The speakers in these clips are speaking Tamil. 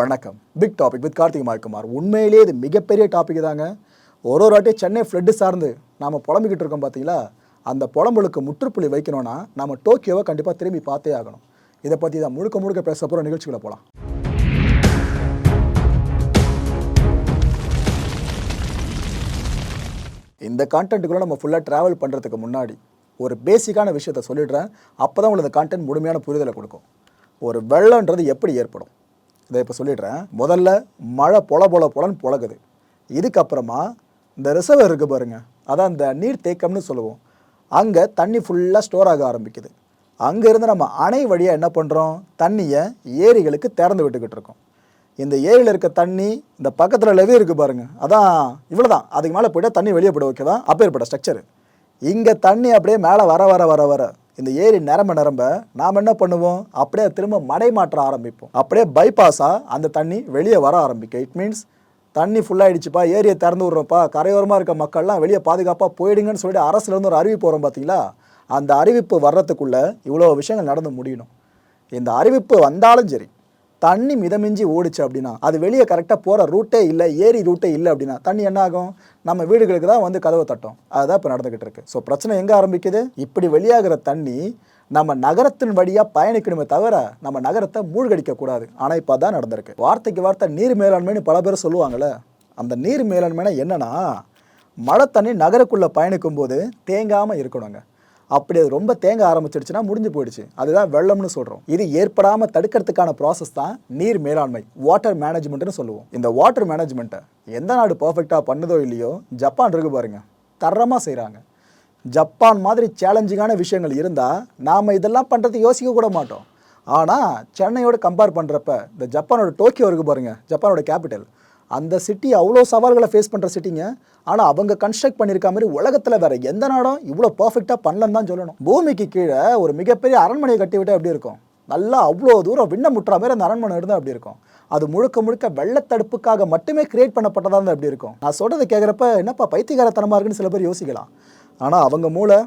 வணக்கம். பிக் டாபிக் வித் கார்த்திக் மாய்குமார் உண்மையிலேயே இது மிகப்பெரிய டாபிக் தாங்க. ஒரு ஒரு வாட்டி சென்னை ஃப்ளட்டு சார்ந்து நாம் புலம்பிக்கிட்டு இருக்கோம் பார்த்தீங்களா அந்த புலம்பலுக்கு முற்றுப்புள்ளி வைக்கணும்னா நம்ம டோக்கியோவை கண்டிப்பாக திரும்பி பார்த்தே ஆகணும். இதை பற்றி தான் முழுக்க முழுக்க பேச போகிற நிகழ்ச்சிகளை போகலாம் இந்த கான்டென்ட்டுக்குள்ளே நம்ம ஃபுல்லாக ட்ராவல் பண்ணுறதுக்கு முன்னாடி ஒரு பேசிக்கான விஷயத்த சொல்லிடுறேன். அப்போ தான் உங்களுக்கு இந்த கான்டென்ட் முழுமையான புரிதலை கொடுக்கும். ஒரு வெள்ளன்றது எப்படி ஏற்படும்? இதை இப்போ சொல்லிடுறேன். முதல்ல மழை பொல பொல பொலன்னு பொழகுது இதுக்கப்புறமா இந்த ரிசர்வர் இருக்குது பாருங்கள் அதான் இந்த நீர் தேக்கம்னு சொல்லுவோம். அங்கே தண்ணி ஃபுல்லாக ஸ்டோர் ஆக ஆரம்பிக்குது. அங்கேருந்து நம்ம அணை வழியாக என்ன பண்ணுறோம் தண்ணியை ஏரிகளுக்கு திறந்து விட்டுக்கிட்டு இருக்கோம். இந்த ஏரியில் இருக்க தண்ணி இந்த பக்கத்தில் லெவி இருக்குது பாருங்கள் அதான் இவ்வளோ தான் அதுக்கு மேலே போய்ட்டு தண்ணி வெளியே போய்டும் தான் அப்பேற்பட்ட ஸ்ட்ரக்சரு இங்கே தண்ணி அப்படியே மேலே வர வர வர வர இந்த ஏரி நிரம்ப நிரம்ப நாம் என்ன பண்ணுவோம்? அப்படியே திரும்ப மடை மாற்ற ஆரம்பிப்போம். அப்படியே பைபாஸாக அந்த தண்ணி வெளியே வர ஆரம்பிக்கும். இட் மீன்ஸ் தண்ணி ஃபுல்லாகிடுச்சுப்பா ஏரியை திறந்து விட்றோம்ப்பா கரையோரமாக இருக்க மக்கள்லாம் வெளியே பாதுகாப்பாக போயிடுங்கன்னு சொல்லிட்டு அரசுலேருந்து ஒரு அறிவிப்பு வரும் பார்த்தீங்களா அந்த அறிவிப்பு வர்றதுக்குள்ளே இவ்வளோ விஷயங்கள் நடந்து முடியணும். இந்த அறிவிப்பு வந்தாலும் சரி தண்ணி மிதமிஞ்சி ஓடுச்சு அப்படின்னா அது வெளியே கரெக்டாக போகிற ரூட்டே இல்லை ஏரி ரூட்டே இல்லை அப்படின்னா தண்ணி என்ன ஆகும்? நம்ம வீடுகளுக்கு தான் வந்து கதவை தட்டும். அதுதான் இப்போ நடந்துக்கிட்டு இருக்கு. ஸோ பிரச்சனை எங்கே ஆரம்பிக்குது? இப்படி வெளியாகிற தண்ணி நம்ம நகரத்தின் வழியாக பயணிக்கணுமே தவிர நம்ம நகரத்தை மூழ்கடிக்க கூடாது. ஆனால் இப்போ தான் நடந்திருக்கு. வார்த்தைக்கு வார்த்தை நீர் மேலாண்மைன்னு பல பேர் சொல்லுவாங்கள்ல அந்த நீர் மேலாண்மைனா என்னன்னா மழை தண்ணி நகருக்குள்ளே பயணிக்கும் போது தேங்காமல் இருக்கணுங்க. அப்படி அது ரொம்ப தேங்க ஆரம்பிச்சிடுச்சுன்னா முடிஞ்சு போயிடுச்சு. அதுதான் வெள்ளம்னு சொல்கிறோம் இது ஏற்படாமல் தடுக்கிறதுக்கான ப்ராசஸ் தான் நீர் மேலாண்மை வாட்டர் மேனேஜ்மெண்ட்னு சொல்லுவோம். இந்த வாட்டர் மேனேஜ்மெண்ட்டை எந்த நாடு பர்ஃபெக்டாக பண்ணுதோ இல்லையோ ஜப்பான் இருக்கு பாருங்கள் தரமாக செய்கிறாங்க ஜப்பான் மாதிரி சேலஞ்சிங்கான விஷயங்கள் இருந்தால் நாம் இதெல்லாம் பண்ணுறது யோசிக்க கூட மாட்டோம். ஆனால் சென்னையோட கம்பேர் பண்ணுறப்ப இந்த ஜப்பானோட டோக்கியோ இருக்குது பாருங்கள் ஜப்பானோட கேபிட்டல் அந்த சிட்டி அவ்வளோ சவால்களை ஃபேஸ் பண்ணுற சிட்டிங்க ஆனால் அவங்க கன்ஸ்ட்ரக்ட் பண்ணியிருக்க மாதிரி உலகத்தில் வேற எந்த நாடும் இவ்வளோ பர்ஃபெக்டாக பண்ணலன்னு தான் சொல்லணும். பூமிக்கு கீழே ஒரு மிகப்பெரிய அரண்மனையை கட்டிவிட்டால் எப்படி இருக்கும்? நல்லா அவ்வளோ தூரம் விண்ண முட்டுற மாதிரி அந்த அரண்மனை இருந்தால் அப்படி இருக்கும்? அது முழுக்க முழுக்க வெள்ளத்தடுப்புக்காக மட்டுமே கிரியேட் பண்ணப்பட்டதாக இருந்தால் எப்படி இருக்கும்? நான் சொல்கிறத கேட்குறப்ப என்னப்பா பைத்தியகாரத்தனமாக இருக்குன்னு சில பேர் யோசிக்கலாம். ஆனால் அவங்க மூளை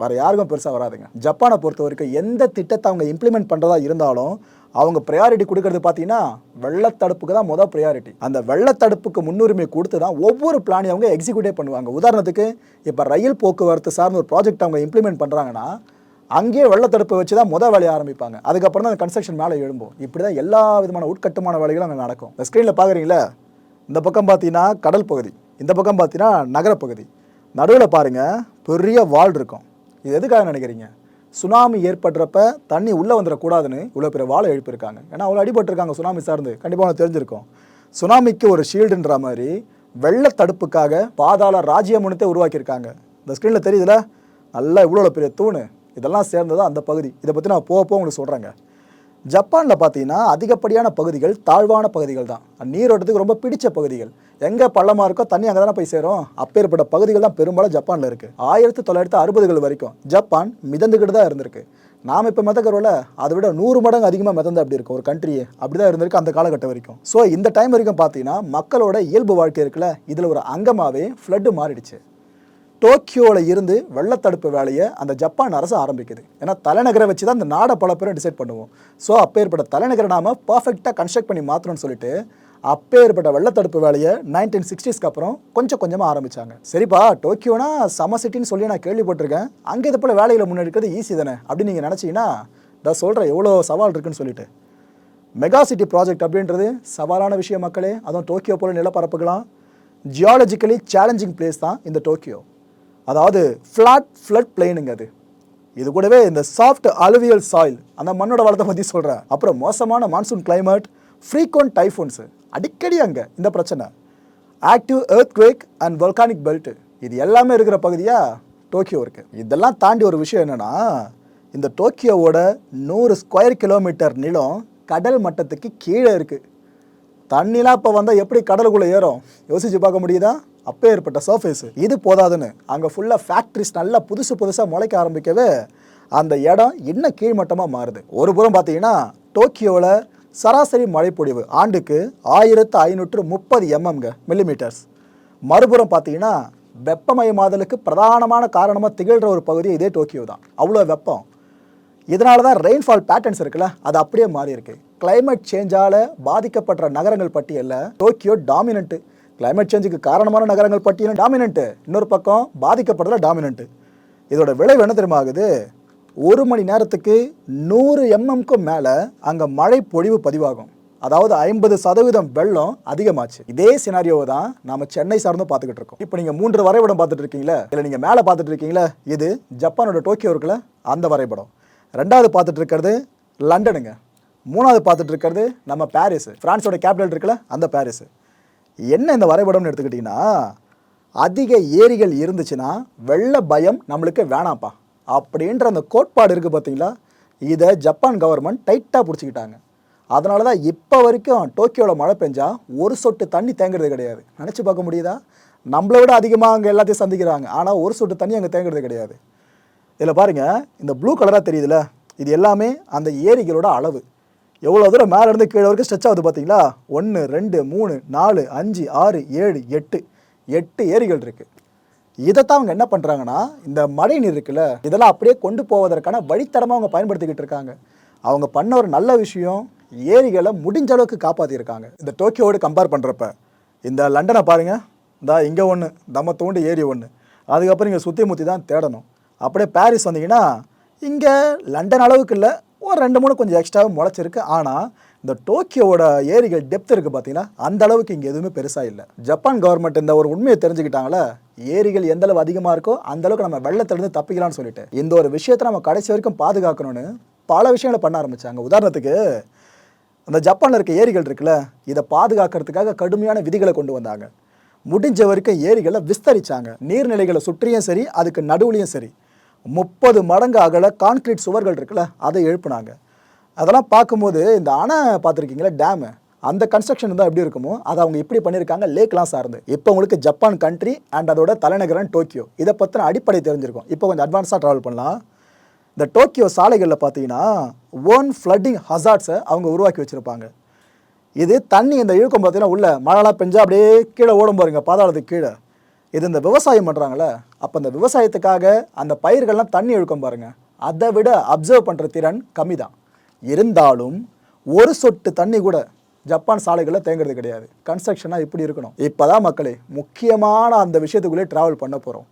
வேறு யாருக்கும் பெருசாக வராதுங்க. ஜப்பானை பொறுத்த வரைக்கும் எந்த திட்டத்தை அவங்க இம்ப்ளிமெண்ட் பண்ணுறதா இருந்தாலும் அவங்க ப்ரையாரிட்டி கொடுக்கறது பார்த்தீங்கன்னா வெள்ளத்தடுப்புக்கு தான் மொதல் ப்ரையாரிட்டி அந்த வெள்ளத்தடுப்புக்கு முன்னுரிமை கொடுத்து தான் ஒவ்வொரு பிளானையும் அவங்க எக்ஸிக்யூட்டே பண்ணுவாங்க. உதாரணத்துக்கு இப்போ ரயில் போக்குவரத்து சார்ந்த ஒரு ப்ராஜெக்ட் அவங்க இம்ப்ளிமெண்ட் பண்ணுறாங்கன்னா அங்கேயே வெள்ளத்தடுப்பை வச்சு தான் முதல் வேலையை ஆரம்பிப்பாங்க. அதுக்கப்புறம் தான் அந்த கன்ஸ்ட்ரக்ஷன் மேலே எழும்பும். இப்படி தான் எல்லா விதமான உட்கட்டுமான வேலைகளும் அங்கே நடக்கும். இந்த ஸ்க்ரீனில் பார்க்குறீங்களா இந்த பக்கம் பார்த்தீங்கன்னா கடல் பகுதி. இந்த பக்கம் பார்த்தீங்கன்னா நகரப்பகுதி. நடுவில் பாருங்கள் பெரிய வால் இருக்கும். இது எதுக்காக நினைக்கிறீங்க? சுனாமி ஏற்படுறப்ப தண்ணி உள்ளே வந்துடக்கூடாதுன்னு இவ்வளோ பெரிய வாழை எழுப்பியிருக்காங்க. ஏன்னா அவ்வளோ அடிபட்டிருக்காங்க சுனாமி சார்ந்து. கண்டிப்பாக உங்களுக்கு தெரிஞ்சிருக்கும். சுனாமிக்கு ஒரு ஷீல்டுன்ற மாதிரி வெள்ள தடுப்புக்காக பாதாள ராஜ்யமுனத்தை உருவாக்கியிருக்காங்க. இந்த ஸ்க்ரீனில் தெரியுதுல? நல்லா இவ்வளோ பெரிய தூணு. இதெல்லாம் சேர்ந்தது அந்த பகுதி. இதை பற்றி நான் போக போக உங்களுக்கு சொல்கிறேங்க ஜப்பானில் பார்த்தீங்கன்னா அதிகப்படியான பகுதிகள் தாழ்வான பகுதிகள் தான். நீரோட்டத்துக்கு ரொம்ப பிடிச்ச பகுதிகள். எங்கே பள்ளமாக இருக்கோ தண்ணி அங்கே தானே போய் சேரும். அப்பேற்பட்ட பகுதிகள் தான் பெரும்பாலும் ஜப்பானில் இருக்குது ஆயிரத்தி தொள்ளாயிரத்தி அறுபதுகள் வரைக்கும் ஜப்பான் மிதந்துக்கிட்டு தான் இருந்திருக்கு. நாம் இப்போ மிதக்கிறோம்ல அதை விட நூறு மடங்கு அதிகமாக மிதந்து அப்படி இருக்கும் ஒரு கண்ட்ரியே அப்படி தான் இருந்திருக்கு அந்த காலகட்டம் வரைக்கும். ஸோ இந்த டைம் வரைக்கும் பார்த்தீங்கன்னா மக்களோட இயல்பு வாழ்க்கை இருக்குல்ல இதில் ஒரு அங்கமாகவே ஃப்ளட்டு மாறிடுச்சு. டோக்கியோவில் இருந்து வெள்ளத்தடுப்பு வேலையை அந்த ஜப்பான் அரசு ஆரம்பிக்குது. ஏன்னா தலைநகரை வச்சு தான் இந்த நாடை பல பேரும் டிசைட் பண்ணுவோம். ஸோ அப்பேற்பட்ட தலைநகரை நாம பர்ஃபெக்டாக கன்ஸ்ட்ரக்ட் பண்ணி மாற்றணும்னு சொல்லிட்டு அப்பேற்பட்ட வெள்ளத்தடுப்பு வேலையை நைன்டீன் சிக்ஸ்டீஸ்க்கு அப்புறம் கொஞ்சம் கொஞ்சமாக ஆரம்பித்தாங்க சரிப்பா டோக்கியோனா சம சிட்டின்னு சொல்லி நான் கேள்விப்பட்டிருக்கேன். அங்கே இது போல் வேலையில் முன்னெடுக்கிறது ஈஸி தானே? அப்படின்னு நீங்கள் நினச்சிங்கன்னா நான் சொல்கிறேன் எவ்வளோ சவால் இருக்குன்னு சொல்லிட்டு. மெகா சிட்டி ப்ராஜெக்ட் அப்படின்றது சவாலான விஷயம் மக்களே. அதுவும் டோக்கியோ போல நிலப்பரப்புகளாம். ஜியாலஜிக்கலி சேலஞ்சிங் பிளேஸ் தான் இந்த டோக்கியோ. அதாவது ஃப்ளாட் ஃப்ளட் பிளெயினுங்க அது. இது கூடவே இந்த சாஃப்ட் அலுவியல் சாயில் அந்த மண்ணோட வளத்தை பற்றி சொல்கிறேன் அப்புறம் மோசமான மான்சூன் கிளைமேட் ஃப்ரீக்வெண்ட் டைஃபோன்ஸு அடிக்கடி அங்கே இந்த பிரச்சனை. Active earthquake and volcanic belt இது எல்லாமே இருக்கிற பகுதியாக டோக்கியோ இருக்குது இதெல்லாம் தாண்டி ஒரு விஷயம் என்னென்னா இந்த டோக்கியோவோட நூறு ஸ்கொயர் கிலோமீட்டர் நிலம் கடல் மட்டத்துக்கு கீழே இருக்குது தண்ணிலாம் இப்போ வந்தால் எப்படி கடலுக்குள்ளே ஏறும்? யோசிச்சு பார்க்க முடியுதா? அப்போ ஏற்பட்ட சர்ஃபேஸ் இது போதாதுன்னு. அங்கே ஃபுல்லாக ஃபேக்ட்ரிஸ் நல்லா புதுசு புதுசாக முளைக்க ஆரம்பிக்கவே அந்த இடம் இன்னும் கீழ்மட்டமாக மாறுது. ஒரு புறம் பார்த்தீங்கன்னா டோக்கியோவில் சராசரி மழைப்பொழிவு ஆண்டுக்கு ஆயிரத்து ஐநூற்று முப்பது எம்எம்ங்க மில்லிமீட்டர்ஸ் மறுபுறம் பார்த்தீங்கன்னா வெப்பமயமாதலுக்கு பிரதானமான காரணமாக திகழ்கிற ஒரு பகுதி இதே டோக்கியோ தான். அவ்வளோ வெப்பம். இதனால தான் ரெயின்ஃபால் பேட்டர்ன்ஸ் இருக்குல்ல அது அப்படியே மாறி இருக்கு கிளைமேட் சேஞ்சால் பாதிக்கப்படுற நகரங்கள் பட்டியலில் டோக்கியோ டாமினன்ட்டு கிளைமேட் சேஞ்சுக்கு காரணமான நகரங்கள் பட்டியலும் டாமினன்ட்டு இன்னொரு பக்கம் பாதிக்கப்படுறதுல டாமினன்ட்டு இதோட விளைவு என்ன தெரியுமா ஆகுது? ஒரு மணி நேரத்துக்கு நூறு எம்எம்க்கும் மேலே அங்கே மழை பொழிவு பதிவாகும். அதாவது ஐம்பது சதவீதம் வெள்ளம் அதிகமாச்சு. இதே சினாரியோவை தான் நாம சென்னை சார்ந்து பார்த்துக்கிட்டு இருக்கோம். இப்போ நீங்கள் மூன்று வரைபடம் பார்த்துட்டு இருக்கீங்களா? இல்லை நீங்கள் மேலே பார்த்துட்டு இருக்கீங்களா? இது ஜப்பானோட டோக்கியோ இருக்குல்ல அந்த வரைபடம். ரெண்டாவது பார்த்துட்டு இருக்கிறது லண்டனுங்க. மூணாவது பார்த்துட்டு இருக்கிறது நம்ம பாரிஸ். பிரான்ஸோட கேபிட்டல் இருக்குல்ல அந்த பாரிஸ். என்ன இந்த வரைபடம்னு எடுத்துக்கிட்டிங்கன்னா அதிக ஏரிகள் இருந்துச்சுன்னா வெள்ள பயம் நம்மளுக்கு வேணாம்ப்பா. அப்படின்ற அந்த கோட்பாடு இருக்குது பார்த்தீங்களா? இதை ஜப்பான் கவர்மெண்ட் டைட்டாக பிடிச்சிக்கிட்டாங்க. அதனால தான் இப்போ வரைக்கும் டோக்கியோவில் மழை பெஞ்சால் ஒரு சொட்டு தண்ணி தேங்குறது கிடையாது. நினச்சி பார்க்க முடியுதா? நம்மளை விட அதிகமாக அங்கே எல்லாத்தையும் சந்திக்கிறாங்க. ஆனால் ஒரு சொட்டு தண்ணி அங்கே தேங்குறது கிடையாது. இதில் பாருங்கள் இந்த ப்ளூ கலராக தெரியுதுல்ல? இது எல்லாமே அந்த ஏரிகளோட அளவு. எவ்வளோ தூரம் மேலே இருந்து கீழே வரைக்கும் ஸ்ட்ரெச் ஆகுது பார்த்தீங்களா? ஒன்று ரெண்டு மூணு நாலு அஞ்சு ஆறு ஏழு எட்டு. எட்டு ஏரிகள் இருக்குது இதைத்தான் அவங்க என்ன பண்ணுறாங்கன்னா இந்த மழை நீர் இருக்குல்ல இதெல்லாம் அப்படியே கொண்டு போவதற்கான வழித்தடமாக அவங்க பயன்படுத்திக்கிட்டு இருக்காங்க. அவங்க பண்ண ஒரு நல்ல விஷயம் ஏரிகளை முடிஞ்ச அளவுக்கு காப்பாற்றிருக்காங்க இந்த டோக்கியோடு கம்பேர் பண்ணுறப்ப இந்த லண்டனை பாருங்கள் இந்த இங்கே ஒன்று நம்ம தோண்டு ஏரி ஒன்று அதுக்கப்புறம் இங்கே சுற்றி முற்றி தான் தேடணும். அப்படியே பாரிஸ் வந்தீங்கன்னா இங்கே லண்டன் அளவுக்கு இல்லை ஒரு ரெண்டு மூணு கொஞ்சம் எக்ஸ்ட்ராவும் முளைச்சிருக்கு. ஆனால் இந்த டோக்கியோட ஏரிகள் டெப்த் இருக்குது பார்த்தீங்கன்னா அந்த அளவுக்கு இங்கே எதுவுமே பெருசாக இல்லை. ஜப்பான் கவர்மெண்ட் இந்த ஒரு உண்மையை தெரிஞ்சுக்கிட்டாங்களே ஏரிகள் எந்த அளவு அதிகமாக இருக்கோ அந்த அளவுக்கு நம்ம வெள்ளத்திலிருந்து தப்பிக்கலாம்னு சொல்லிட்டு. இந்த ஒரு விஷயத்தை நம்ம கடைசி வரைக்கும் பாதுகாக்கணும்னு பல விஷயங்களை பண்ண ஆரம்பித்தாங்க உதாரணத்துக்கு அந்த ஜப்பானில் இருக்க ஏரிகள் இருக்குல்ல இதை பாதுகாக்கிறதுக்காக கடுமையான விதிகளை கொண்டு வந்தாங்க. முடிஞ்ச வரைக்கும் ஏரிகளை விஸ்தரித்தாங்க நீர்நிலைகளை சுற்றியும் சரி அதுக்கு நடுவுலையும் சரி. முப்பது மடங்கு அகல கான்கிரீட் சுவர்கள் இருக்குல்ல அதை எழுப்புனாங்க. அதெல்லாம் பார்க்கும்போது இந்த அணை பார்த்துருக்கீங்களா டேமு அந்த கன்ஸ்ட்ரக்ஷன் தான் எப்படி இருக்குமோ அதை அவங்க இப்படி பண்ணியிருக்காங்க லேக்லாம் சார்ந்து. இப்போ உங்களுக்கு ஜப்பான் கண்ட்ரி அண்ட் அதோட தலைநகரம் டோக்கியோ இதை பற்றின அடிப்படை தெரிஞ்சிருக்கும். இப்போ கொஞ்சம் அட்வான்ஸாக ட்ராவல் பண்ணலாம். இந்த டோக்கியோ சாலைகளில் பார்த்தீங்கன்னா ஓன் ஃப்ளட்டிங் ஹசார்ட்ஸை அவங்க உருவாக்கி வச்சுருப்பாங்க. இது தண்ணி இந்த இழுக்கம் பார்த்தீங்கன்னா உள்ள மழைலாம் பெஞ்சால் அப்படியே கீழே ஓடும் பாருங்க பாதாளத்துக்கு கீழே. இது இந்த விவசாயம் பண்ணுறாங்களே அப்போ இந்த விவசாயத்துக்காக அந்த பயிர்கள்லாம் தண்ணி இழுக்கும் பாருங்கள் அதை விட அப்சர்வ் பண்ணுற திறன் கம்மி தான் இருந்தாலும் ஒரு சொட்டு தண்ணி கூட ஜப்பான் சாலைகளில் தேங்குறது கிடையாது. கன்ஸ்ட்ரக்ஷனாக இப்படி இருக்கணும். இப்போ தான் மக்களே முக்கியமான அந்த விஷயத்துக்குள்ளே ட்ராவல் பண்ண போகிறோம்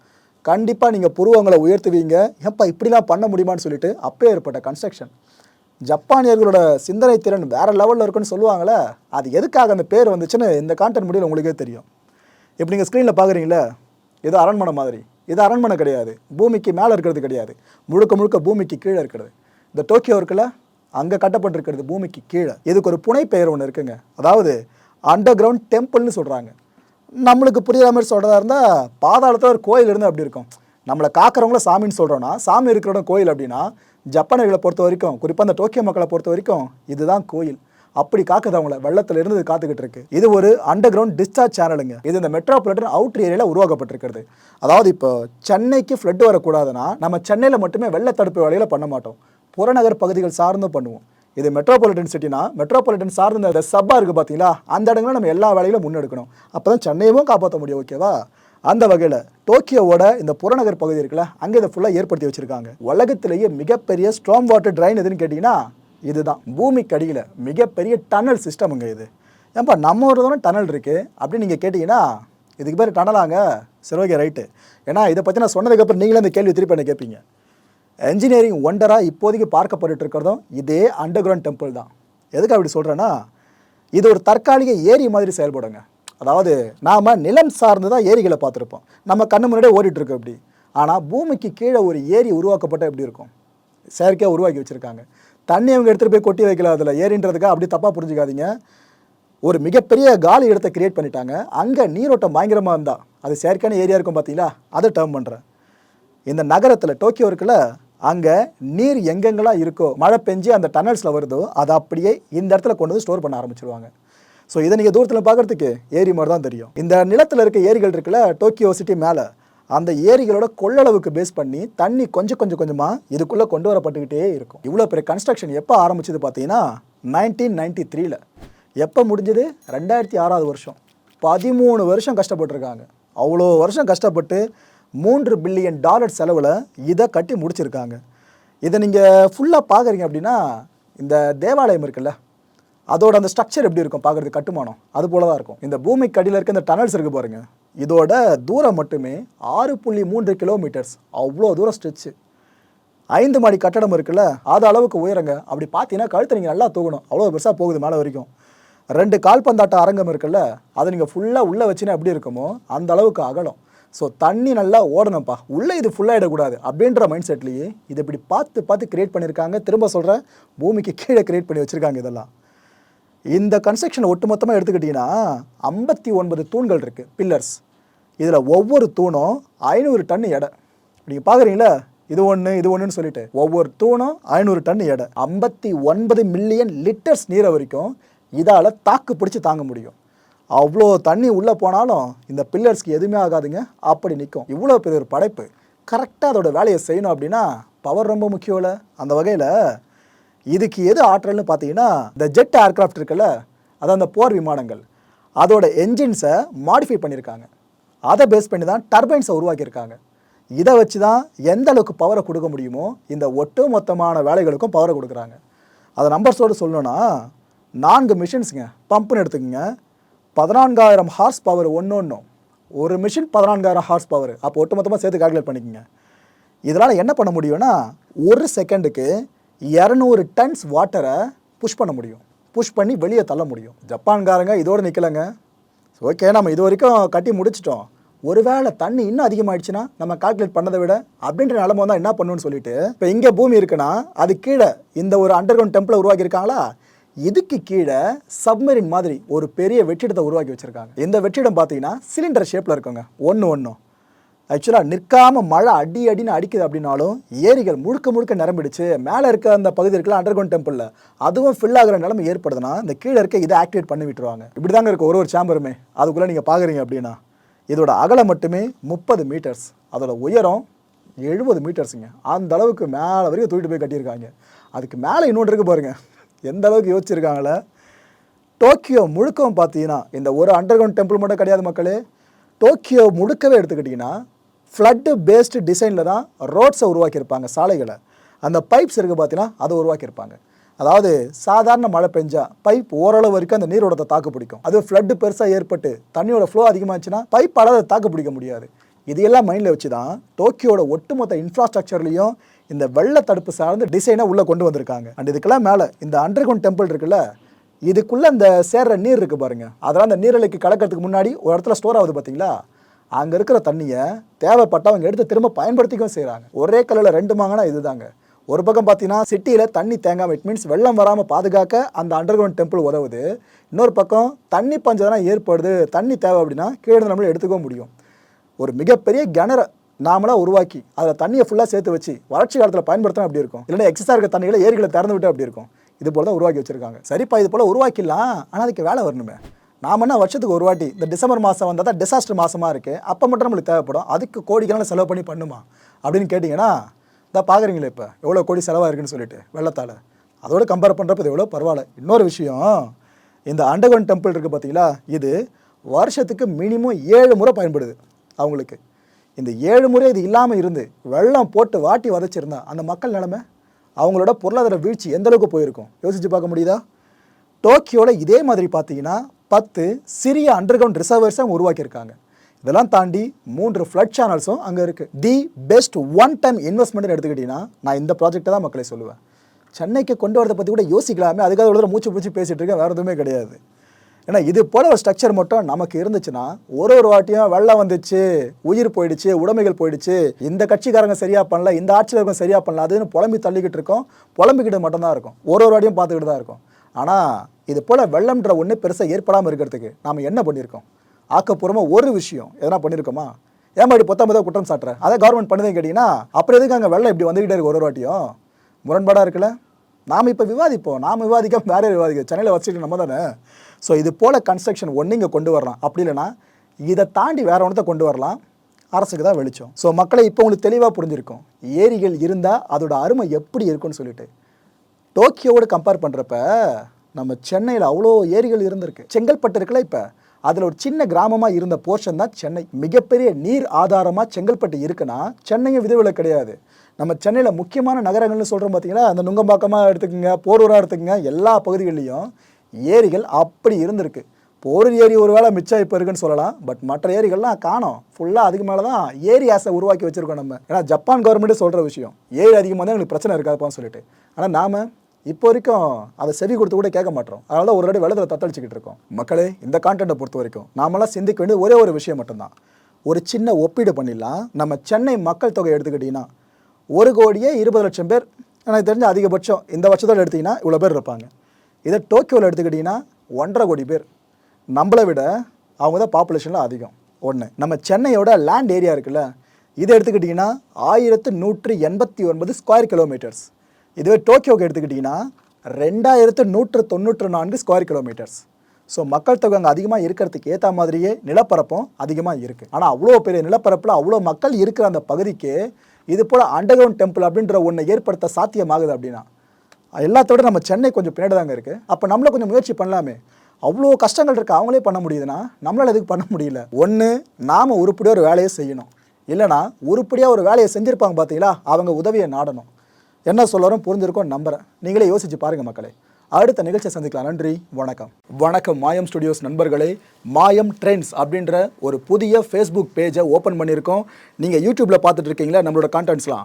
கண்டிப்பாக நீங்கள் புருவங்களை உயர்த்துவீங்க. ஏப்பா இப்படிலாம் பண்ண முடியுமான்னு சொல்லிட்டு அப்போ ஏற்பட்ட கன்ஸ்ட்ரக்ஷன் ஜப்பானியர்களோட சிந்தனை திறன் வேறு லெவலில் இருக்குன்னு சொல்லுவாங்களே அது எதுக்காக அந்த பேர் வந்துச்சுன்னு இந்த கான்டென்ட் முடியல உங்களுக்கே தெரியும். இப்போ நீங்கள் ஸ்க்ரீனில் பார்க்குறீங்களே இது அரண்மனை மாதிரி. இது அரண்மனை கிடையாது. பூமிக்கு மேலே இருக்கிறது கிடையாது. முழுக்க முழுக்க பூமிக்கு கீழே இருக்கிறது. இந்த டோக்கியோ இருக்குல்ல அங்கே கட்டப்பட்டிருக்கிறது பூமிக்கு கீழே. இதுக்கு ஒரு புனை பெயர் ஒன்று இருக்குங்க. அதாவது அண்டர் கிரவுண்ட் டெம்பிள்னு சொல்கிறாங்க நம்மளுக்கு புரியாத மாதிரி சொல்கிறதா இருந்தால் பாதாளத்தில் ஒரு கோயில் இருந்தால் அப்படி இருக்கும். நம்மளை காக்கிறவங்கள சாமின்னு சொல்கிறோன்னா சாமி இருக்கிற இடம் கோயில் அப்படின்னா ஜப்பானர்களை பொறுத்த வரைக்கும் குறிப்பாக அந்த டோக்கியோ மக்களை பொறுத்த வரைக்கும் இதுதான் கோயில். அப்படி காக்குது அவங்கள. வெள்ளத்துல இருந்து காத்துக்கிட்டு இருக்கு. இது ஒரு அண்டர் கிரவுண்ட் டிஸ்சார்ஜ் சேனலுங்க இது இந்த மெட்ரோபாலிட்டன் அவுட் ஏரியாவில் உருவாக்கப்பட்டிருக்கிறது. அதாவது இப்போ சென்னைக்கு ஃப்ளட் வரக்கூடாதுன்னா நம்ம சென்னையில் மட்டுமே வெள்ள தடுப்பு வேலையில் பண்ண மாட்டோம். புறநகர் பகுதிகள் சார்ந்தும் பண்ணுவோம். இது மெட்ரோபாலிட்டன் சிட்டினா மெட்ரோபாலிட்டன் சார்ந்த இந்த சப்பா இருக்குது பார்த்தீங்களா அந்த இடங்களும் நம்ம எல்லா வேலையிலும் முன்னெடுக்கணும். அப்போ தான் சென்னையும் காப்பாற்ற முடியும் ஓகேவா அந்த வகையில் டோக்கியோவோட இந்த புறநகர் பகுதி இருக்குல்ல அங்கே இதை ஃபுல்லாக ஏற்படுத்தி வச்சுருக்காங்க. உலகத்திலேயே மிகப்பெரிய ஸ்ட்ராங் வாட்டர் ட்ரைன் எதுன்னு கேட்டிங்கன்னா இதுதான். பூமிக்கு அடியில் மிகப்பெரிய டனல் சிஸ்டமுங்க இது. ஏன்பா நம்ம ஒரு தானே டனல் இருக்குது அப்படின்னு நீங்கள் கேட்டிங்கன்னா இதுக்கு பேர் டனலாங்க. சரி ஓகே ரைட்டு ஏன்னா இதை பற்றி நான் சொன்னதுக்கப்புறம் நீங்களே இந்த கேள்வி திருப்பி என்ன கேட்பீங்க என்ஜினியரிங் ஒண்டராக இப்போதைக்கு பார்க்கப்பட்டு இருக்கிறதும் இதே அண்டர் கிரவுண்ட் டெம்பிள் தான். எதுக்கு அப்படி சொல்கிறேன்னா இது ஒரு தற்காலிக ஏரி மாதிரி செயல்படுங்க. அதாவது நாம் நிலம் சார்ந்து தான் ஏரிகளை பார்த்துருப்போம். நம்ம கண்ணு முன்னாடியே ஓடிட்டு இப்படி. அப்படி ஆனால் பூமிக்கு கீழே ஒரு ஏரி உருவாக்கப்பட்ட எப்படி இருக்கும்? செயற்கையாக உருவாக்கி வச்சுருக்காங்க. தண்ணி அவங்க எடுத்துகிட்டு போய் கொட்டி வைக்கல அதில். ஏரின்றதுக்காக அப்படி தப்பாக புரிஞ்சுக்காதீங்க. ஒரு மிகப்பெரிய காலி இடத்தை கிரியேட் பண்ணிட்டாங்க. அங்கே நீரோட்டம் பயங்கரமாக இருந்தால் அது செயற்கையான ஏரியா இருக்கும் பார்த்தீங்களா அதை டேர்ம் பண்ணுறேன் இந்த நகரத்தில் டோக்கியோ இருக்குல்ல அங்கே நீர் எங்கெங்கெல்லாம் இருக்கோ மழை பெஞ்சு அந்த டனல்ஸில் வருதோ அதை அப்படியே இந்த இடத்துல கொண்டு வந்து ஸ்டோர் பண்ண ஆரம்பிச்சிருவாங்க. ஸோ இதை நீங்கள் தூரத்தில் பார்க்குறதுக்கு ஏரி மாதிரி தான் தெரியும். இந்த நிலத்தில் இருக்க ஏரிகள் இருக்குல்ல டோக்கியோ சிட்டி மேலே அந்த ஏரிகளோட கொள்ளளவுக்கு பேஸ் பண்ணி தண்ணி கொஞ்சம் கொஞ்சம் கொஞ்சமாக இதுக்குள்ளே கொண்டு வரப்பட்டுக்கிட்டே இருக்கும். இவ்வளோ பெரிய கன்ஸ்ட்ரக்ஷன் எப்போ ஆரம்பிச்சது பார்த்தீங்கன்னா நைன்டீன் நைன்டி த்ரீல எப்போ முடிஞ்சது? ரெண்டாயிரத்தி ஆறாவது வருஷம். பதிமூணு வருஷம் கஷ்டப்பட்டிருக்காங்க. அவ்வளோ வருஷம் கஷ்டப்பட்டு மூன்று பில்லியன் டாலர் செலவில் இதை கட்டி முடிச்சிருக்காங்க. இதை நீங்கள் ஃபுல்லாக பார்க்குறீங்க அப்படின்னா இந்த தேவாலயம் இருக்குல்ல அதோட அந்த ஸ்ட்ரக்சர் எப்படி இருக்கும்? பார்க்குறது கட்டுமானம். அது போல தான் இருக்கும். இந்த பூமிக்கு அடியில் இருக்க இந்த டனல்ஸ் இருக்குது பாருங்கள் இதோட தூரம் மட்டுமே ஆறு புள்ளி மூன்று கிலோமீட்டர்ஸ் அவ்வளோ தூரம் ஸ்ட்ரெச்சு ஐந்து மாடி கட்டடம் இருக்குல்ல அது அளவுக்கு உயரங்க. அப்படி பார்த்தீங்கன்னா கழுத்தை நீங்கள் நல்லா தூக்கணும் அவ்வளோ பெருசாக போகுது மேலே வரைக்கும். ரெண்டு கால்பந்தாட்ட அரங்கம் இருக்குல்ல அதை நீங்கள் ஃபுல்லாக உள்ளே வச்சுன்னா எப்படி இருக்குமோ அந்த அளவுக்கு அகலம். ஸோ தண்ணி நல்லா ஓடணும்ப்பா. உள்ளே இது ஃபுல்லாகிடக்கூடாது அப்படின்ற மைண்ட் செட்லேயே இது இப்படி பார்த்து பார்த்து கிரியேட் பண்ணியிருக்காங்க. திரும்ப சொல்கிறேன் பூமிக்கு கீழே கிரியேட் பண்ணி வச்சுருக்காங்க இதெல்லாம். இந்த கன்ஸ்ட்ரக்ஷனை ஒட்டுமொத்தமாக எடுத்துக்கிட்டிங்கன்னா ஐம்பத்தி ஒன்பது தூண்கள் இருக்குது பில்லர்ஸ் இதில் ஒவ்வொரு தூணும் ஐநூறு டன் எடை. நீங்கள் பார்க்குறீங்களா இது ஒன்று இது ஒன்றுன்னு சொல்லிட்டு. ஒவ்வொரு தூணும் ஐநூறு டன் எடை. ஐம்பத்தி ஒன்பது மில்லியன் லிட்டர்ஸ் நீரை வரைக்கும் இதால் தாக்கு பிடிச்சி தாங்க முடியும். அவ்வளோ தண்ணி உள்ளே போனாலும் இந்த பில்லர்ஸ்க்கு எதுவுமே ஆகாதுங்க. அப்படி நிற்கும் இவ்வளோ பெரிய ஒரு படைப்பு. கரெக்டாக அதோட வேலையை செய்யணும் அப்படின்னா பவர் ரொம்ப முக்கியம் இல்லை அந்த வகையில் இதுக்கு எது ஆற்றல்னு பார்த்தீங்கன்னா இந்த ஜெட் ஏர்க்ராஃப்ட் இருக்குல்ல அதான் அந்த போர் விமானங்கள். அதோட என்ஜின்ஸை மாடிஃபை பண்ணியிருக்காங்க அதை பேஸ் பண்ணி தான் டர்பைன்ஸை உருவாக்கியிருக்காங்க. இதை வச்சு தான் எந்த அளவுக்கு பவரை கொடுக்க முடியுமோ இந்த ஒட்டு மொத்தமான வேலைகளுக்கும் பவரை கொடுக்குறாங்க. அதை நம்பர்ஸோடு சொல்லணும்னா நான்கு மிஷின்ஸுங்க பம்புன்னு எடுத்துக்கோங்க. பதினான்காயிரம் ஹார்ஸ் பவர் ஒன்று ஒன்றும் ஒரு மிஷின் பதினான்காயிரம் ஹார்ஸ் பவர் அப்போ ஒட்டுமொத்தமாக சேர்த்து கால்குலேட் பண்ணிக்கோங்க. இதனால் என்ன பண்ண முடியும்னா ஒரு செகண்டுக்கு இரநூறு டன்ஸ் வாட்டரை புஷ் பண்ண முடியும். புஷ் பண்ணி வெளியே தள்ள முடியும். ஜப்பான்காரங்க இதோடு நிற்கலைங்க ஓகே நம்ம இது வரைக்கும் கட்டி முடிச்சிட்டோம். ஒருவேளை தண்ணி இன்னும் அதிகமாகிடுச்சுன்னா நம்ம கால்குலேட் பண்ணதை விட அப்படின்ற நிலமை வந்தால் என்ன பண்ணுன்னு சொல்லிட்டு இப்போ இங்கே பூமி இருக்குன்னா அது கீழே இந்த ஒரு அண்டர் கிரவுண்ட் டெம்பிளை உருவாக்கியிருக்காங்களா இதுக்கு கீழே சப்மரின் மாதிரி ஒரு பெரிய வெற்றிடத்தை உருவாக்கி வச்சுருக்காங்க. இந்த வெற்றிடம் பார்த்தீங்கன்னா சிலிண்டர் ஷேப்பில் இருக்குங்க. ஒன்று ஒன்றும் ஆக்சுவலாக நிற்காம மழை அடி அடின்னு அடிக்குது அப்படின்னாலும் ஏரிகள் முழுக்க முழுக்க நிரம்பிடுச்சு. மேலே இருக்க அந்த பகுதி இருக்குல்ல அண்டர் கிரவுண்ட் டெம்பிளில் அதுவும் ஃபில் ஆகிற நிலைமை ஏற்படுதுன்னா இந்த கீழே இருக்க இதை ஆக்டிவேட் பண்ணி விட்டுருவாங்க. இப்படி தாங்க இருக்க ஒரு ஒரு சேம்பருமே அதுக்குள்ளே நீங்கள் பார்க்குறீங்க அப்படின்னா இதோட அகலம் மட்டுமே முப்பது மீட்டர்ஸ் அதோட உயரம் எழுபது மீட்டர்ஸுங்க அந்த அளவுக்கு மேலே வரைக்கும் தூக்கிட்டு போய் கட்டியிருக்காங்க. அதுக்கு மேலே இன்னொன்று இருக்கு பாருங்கள் எந்த அளவுக்கு யோசிச்சிருக்காங்களே டோக்கியோ முழுக்கவும் பார்த்தீங்கன்னா இந்த ஒரு அண்டர் கிரவுண்ட் டெம்பிள் மட்டும் கிடையாது மக்களே. டோக்கியோ முழுக்கவே எடுத்துக்கிட்டிங்கன்னா ஃப்ளட்டு பேஸ்டு டிசைனில் தான் ரோட்ஸை உருவாக்கியிருப்பாங்க சாலைகளை. அந்த பைப்ஸ் இருக்குது பார்த்தீங்கன்னா அதை உருவாக்கியிருப்பாங்க. அதாவது சாதாரண மழை பெஞ்சால் பைப் ஓரளவு வரைக்கும் அந்த நீரோடத்தை தாக்கு பிடிக்கும். அது ஃப்ளட்டு பெருசாக ஏற்பட்டு தண்ணியோட ஃப்ளோ அதிகமாகச்சுன்னா பைப் அதை தாக்கு பிடிக்க முடியாது. இதையெல்லாம் மைண்டில் வச்சு தான் டோக்கியோட ஒட்டுமொத்த இன்ஃப்ராஸ்ட்ரக்சர்லையும் இந்த வெள்ள தடுப்பு சார்ந்த டிசைனை உள்ளே கொண்டு வந்திருக்காங்க. அண்ட் இதுக்கெல்லாம் மேலே இந்த அண்டர்கிரவுண்ட் டெம்பிள் இருக்குல்ல இதுக்குள்ளே அந்த சேர்ற நீர் இருக்குது பாருங்கள் அதெல்லாம் அந்த நீரலைக்கு கலக்கிறதுக்கு முன்னாடி ஒரு இடத்துல ஸ்டோர் ஆகுது பார்த்தீங்களா? அங்கே இருக்கிற தண்ணியை தேவைப்பட்டவங்க எடுத்து திரும்ப பயன்படுத்திக்கவும் செய்கிறாங்க ஒரே கல்லில் ரெண்டு மாங்கன்னா இதுதாங்க. ஒரு பக்கம் பார்த்தீங்கன்னா சிட்டியில் தண்ணி தேங்காமல் இட் மீன்ஸ் வெள்ளம் வராமல் பாதுகாக்க அந்த அண்டர் கிரவுண்ட் டெம்பிள் உதவுது. இன்னொரு பக்கம் தண்ணி பஞ்சம் ஏற்படுது. தண்ணி தேவை அப்படின்னா கீழே நம்மளும் எடுத்துக்க எடுத்துக்கவும் முடியும். ஒரு மிகப்பெரிய கிணறை நாமளாக உருவாக்கி அதில் தண்ணியை ஃபுல்லாக சேர்த்து வச்சு வறட்சி காலத்தில் பயன்படுத்தினா அப்படி இருக்கும். இல்லைன்னா எக்ஸஸாக இருக்க தண்ணிகளை ஏரிகளை திறந்து விட்டு அப்படி இருக்கும். இது போல தான் உருவாக்கி வச்சிருக்காங்க. சரிப்பா இது போல் உருவாக்கிடலாம். ஆனால் அதுக்கு வேலை வரணுமே. நாம என்ன வருஷத்துக்கு ஒரு வாட்டி இந்த டிசம்பர் மாதம் வந்தால் தான் டிசாஸ்டர் மாதமாக இருக்குது அப்போ மட்டும் நம்மளுக்கு தேவைப்படும். அதுக்கு கோடிக்கணக்கில் செலவு பண்ணி பண்ணுமா? அப்படின்னு கேட்டிங்கன்னா இந்த பார்க்குறீங்களே இப்போ எவ்வளோ கோடி செலவாக இருக்குன்னு சொல்லிட்டு வெள்ளத்தால். அதோட கம்பேர் பண்ணுறப்ப இது எவ்வளோ பரவாயில்ல. இன்னொரு விஷயம் இந்த அண்டர்கிரவுண்ட் டெம்பிள் இருக்குது பார்த்தீங்களா இது வருஷத்துக்கு மினிமம் ஏழு முறை பயன்படுது அவங்களுக்கு. இந்த ஏழு முறை இது இல்லாமல் இருந்து வெள்ளம் போட்டு வாட்டி வதச்சிருந்தா அந்த மக்கள் நிலமை அவங்களோட பொருளாதார வீழ்ச்சி எந்தளவுக்கு போயிருக்கும்? யோசிச்சு பார்க்க முடியுதா? டோக்கியோவில் இதே மாதிரி பார்த்தீங்கன்னா பத்து சிறிய அண்டர் கிரவுண்ட் ரிசர்வர்ஸை அவங்க உருவாக்கியிருக்காங்க. இதெல்லாம் தாண்டி மூன்று ஃப்ளட் சேனல்ஸும் அங்கே இருக்குது தி பெஸ்ட் ஒன் டைம் இன்வெஸ்ட்மெண்ட்னு எடுத்துக்கிட்டிங்கன்னா நான் இந்த ப்ராஜெக்ட்டை தான் மக்களை சொல்லுவேன். சென்னைக்கு கொண்டு வரதை பற்றி கூட யோசிக்கலாமே அதுக்காக ஒரு தடவை மூச்சு பிடிச்சி பேசிகிட்டு இருக்கேன் வேறு எதுவுமே கிடையாது. ஏன்னா இது போல ஒரு ஸ்ட்ரக்சர் மட்டும் நமக்கு இருந்துச்சுன்னா ஒரு ஒரு வாட்டியும் வெள்ளம் வந்துச்சு உயிர் போயிடுச்சு உடைமைகள் போயிடுச்சு இந்த கட்சிக்காரங்க சரியாக பண்ணல இந்த ஆட்சியர்கள் சரியாக பண்ணல அதுன்னு புலம்பி தள்ளிக்கிட்டு இருக்கோம். புலம்பிக்கிட்டு மட்டும்தான் இருக்கும். ஒரு ஒரு வாட்டியும் பார்த்துக்கிட்டு தான் இருக்கும். ஆனால் இது போல் வெள்ளம்ன்ற ஒன்று பெருசாக ஏற்படாமல் இருக்கிறதுக்கு நாம் என்ன பண்ணியிருக்கோம் ஆக்கப்பூர்வமாக ஒரு விஷயம் எதனா பண்ணியிருக்கோமா ஏன் இப்படி பொத்தாமதாக குற்றம் சாட்டுற? அதை கவர்மெண்ட் பண்ணுதுன்னு கேட்டிங்கன்னா அப்புறம் எதுக்கு அங்கே வெள்ளம் இப்படி வந்துக்கிட்டே இருக்கு ஒரு ஒரு வாட்டியும்? முரண்பாடாக இருக்குல்ல? நாம் இப்போ விவாதிப்போம். நாம் விவாதிக்காம வேறே விவாதிக்க சென்னையில் வச்சுட்டு நம்ம தானே? ஸோ இது போல் கன்ஸ்ட்ரக்ஷன் ஒன்று இங்கே கொண்டு வரலாம். அப்படி இல்லைன்னா இதை தாண்டி வேறு ஒன்றத்தை கொண்டு வரலாம். அரசுக்கு தான் வெளிச்சம். ஸோ மக்களை இப்போ உங்களுக்கு தெளிவாக புரிஞ்சிருக்கும். ஏரிகள் இருந்தால் அதோட அருமை எப்படி இருக்கும்னு சொல்லிட்டு. டோக்கியோவோடு கம்பேர் பண்ணுறப்ப நம்ம சென்னையில் அவ்வளோ ஏரிகள் இருந்திருக்கு. செங்கல்பட்டு இருக்குல்ல இப்போ? அதில் ஒரு சின்ன கிராமமாக இருந்த போர்ஷன் தான் சென்னை. மிகப்பெரிய நீர் ஆதாரமாக செங்கல்பட்டு இருக்குன்னா சென்னையும் விதவில் கிடையாது. நம்ம சென்னையில் முக்கியமான நகரங்கள்னு சொல்கிறோம் பார்த்தீங்கன்னா அந்த நுங்கம்பாக்கமாக எடுத்துக்கோங்க போரூராக எடுத்துக்கோங்க எல்லா பகுதிகளிலையும் ஏரிகள் அப்படி இருந்திருக்கு. போரூர் ஏரி ஒரு வேளை மிச்சம் இப்போ இருக்குன்னு சொல்லலாம். பட் மற்ற ஏரிகள்லாம் காணோம். ஃபுல்லாக அதுக்கு மேலே தான் ஏரி ஆசை உருவாக்கி வச்சுருக்கோம் நம்ம. ஏன்னா ஜப்பான் கவர்மெண்ட்டு சொல்கிற விஷயம். ஏரி அதிகமாக தான் எங்களுக்கு பிரச்சனை இருக்காதுப்பான்னு சொல்லிட்டு. ஆனால் நாம இப்போ வரைக்கும் அதை செவி கொடுத்து கூட கேட்க மாட்டோம். அதனால ஒரு அடி வெள்ளத்தில் தத்தளிச்சுக்கிட்டு இருக்கோம். மக்களே இந்த கான்டென்ட்டை பொறுத்த வரைக்கும் நாமெல்லாம் சிந்திக்க வேண்டியது ஒரே ஒரு விஷயம் மட்டும்தான். ஒரு சின்ன ஒப்பீடு பண்ணிடலாம். நம்ம சென்னை மக்கள் தொகை எடுத்துக்கிட்டிங்கன்னா ஒரு கோடியே இருபது லட்சம் பேர் எனக்கு தெரிஞ்ச அதிகபட்சம் இந்த வருஷத்தோடு எடுத்திங்கன்னா இவ்வளோ பேர் இருப்பாங்க. இதை டோக்கியோவில் எடுத்துக்கிட்டிங்கன்னா ஒன்றரை கோடி பேர். நம்மளை விட அவங்க தான் பாப்புலேஷனில் அதிகம். ஒன்று நம்ம சென்னையோட லேண்ட் ஏரியா இருக்குல்ல இதை எடுத்துக்கிட்டிங்கன்னா ஆயிரத்து நூற்று எண்பத்தி ஒன்பது ஸ்கொயர் கிலோமீட்டர்ஸ் இதுவே டோக்கியோக்கு எடுத்துக்கிட்டிங்கன்னா ரெண்டாயிரத்து நூற்று தொண்ணூற்று நான்கு ஸ்கொயர் கிலோமீட்டர்ஸ் ஸோ மக்கள் தொகை அங்கே அதிகமாக இருக்கிறதுக்கு ஏற்ற மாதிரியே நிலப்பரப்பும் அதிகமாக இருக்குது ஆனால் அவ்வளோ பெரிய நிலப்பரப்பில் அவ்வளோ மக்கள் இருக்கிற அந்த பகுதிக்கு இது போல் அண்டர்கிரவுண்ட் டெம்பிள் அப்படின்ற ஒன்றை ஏற்படுத்த சாத்தியமாகுது அப்படின்னா எல்லாத்தோட நம்ம சென்னை கொஞ்சம் பின்னாடி தாங்க இருக்குது அப்போ நம்மள கொஞ்சம் முயற்சி பண்ணலாமே. அவ்வளோ கஷ்டங்கள் இருக்குது அவங்களே பண்ண முடியுதுன்னா நம்மளால் எதுக்கு பண்ண முடியல? ஒன்று நாம் உருப்படியாக ஒரு வேலையை செய்யணும். இல்லைனா உருப்படியாக ஒரு வேலையை செஞ்சுருப்பாங்க பார்த்தீங்களா அவங்க உதவியை நாடணும். என்ன சொல்லறோம் புரிஞ்சிருக்கோம் நம்புறேன். நீங்களே யோசிச்சு பாருங்க மக்களே. அடுத்த நிகழ்ச்சியை சந்திக்கலாம். நன்றி வணக்கம். வணக்கம் மாயம் ஸ்டுடியோஸ் நண்பர்களே. மாயம் ட்ரெண்ட்ஸ் அப்படின்ற ஒரு புதிய ஃபேஸ்புக் பேஜை ஓப்பன் பண்ணியிருக்கோம். நீங்கள் யூடியூப்பில் பார்த்துட்டு இருக்கீங்களா? நம்மளோட கான்டென்ட்ஸ்லாம்